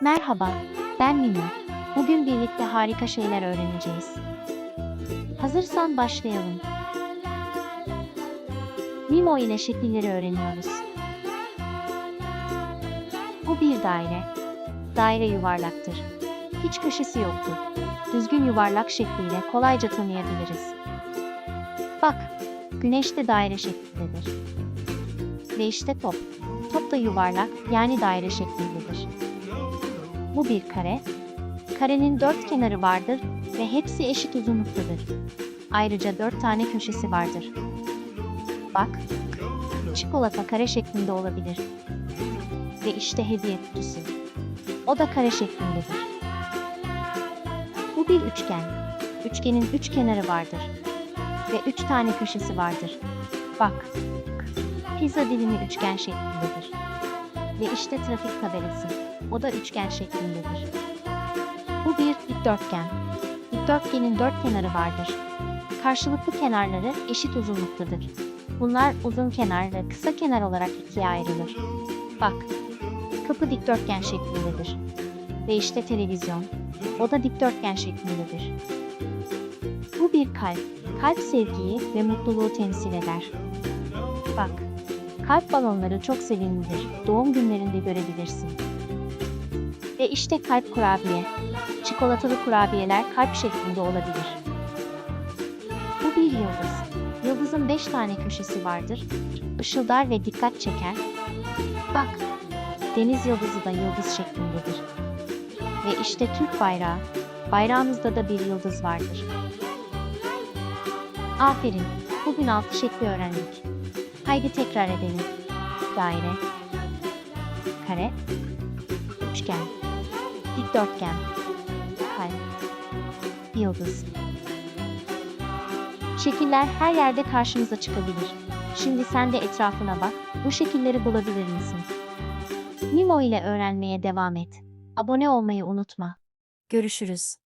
Merhaba, ben Mino. Bugün birlikte harika şeyler öğreneceğiz. Hazırsan başlayalım. Mimo ile şekilleri öğreniyoruz. Bu bir daire. Daire yuvarlaktır. Hiç köşesi yoktur. Düzgün yuvarlak şekliyle kolayca tanıyabiliriz. Bak, güneş de daire şeklindedir. Ve işte top. Top da yuvarlak yani daire şeklindedir. Bu bir kare. Karenin dört kenarı vardır ve hepsi eşit uzunluktadır. Ayrıca dört tane köşesi vardır. Bak, çikolata kare şeklinde olabilir. Ve işte hediye kutusu. O da kare şeklindedir. Bu bir üçgen. Üçgenin üç kenarı vardır. Ve üç tane köşesi vardır. Bak, pizza dilimi üçgen şeklindedir. Ve işte trafik tabelası. O da üçgen şeklindedir. Bu bir dikdörtgen. Dikdörtgenin dört kenarı vardır. Karşılıklı kenarları eşit uzunluktadır. Bunlar uzun kenar ve kısa kenar olarak ikiye ayrılır. Bak, kapı dikdörtgen şeklindedir. Ve işte televizyon. O da dikdörtgen şeklindedir. Bu bir kalp. Kalp sevgiyi ve mutluluğu temsil eder. Bak, kalp balonları çok sevimlidir. Doğum günlerinde görebilirsin. Ve işte kalp kurabiye. Çikolatalı kurabiyeler kalp şeklinde olabilir. Bu bir yıldız. Yıldızın beş tane köşesi vardır. Işıldar ve dikkat çeker. Bak, deniz yıldızı da yıldız şeklindedir. Ve işte Türk bayrağı. Bayrağımızda da bir yıldız vardır. Aferin, bugün altı şekli öğrendik. Haydi tekrar edelim. Daire, kare, üçgen, dikdörtgen, kalp, yıldız. Şekiller her yerde karşımıza çıkabilir. Şimdi sen de etrafına bak, bu şekilleri bulabilir misin? Mimo ile öğrenmeye devam et. Abone olmayı unutma. Görüşürüz.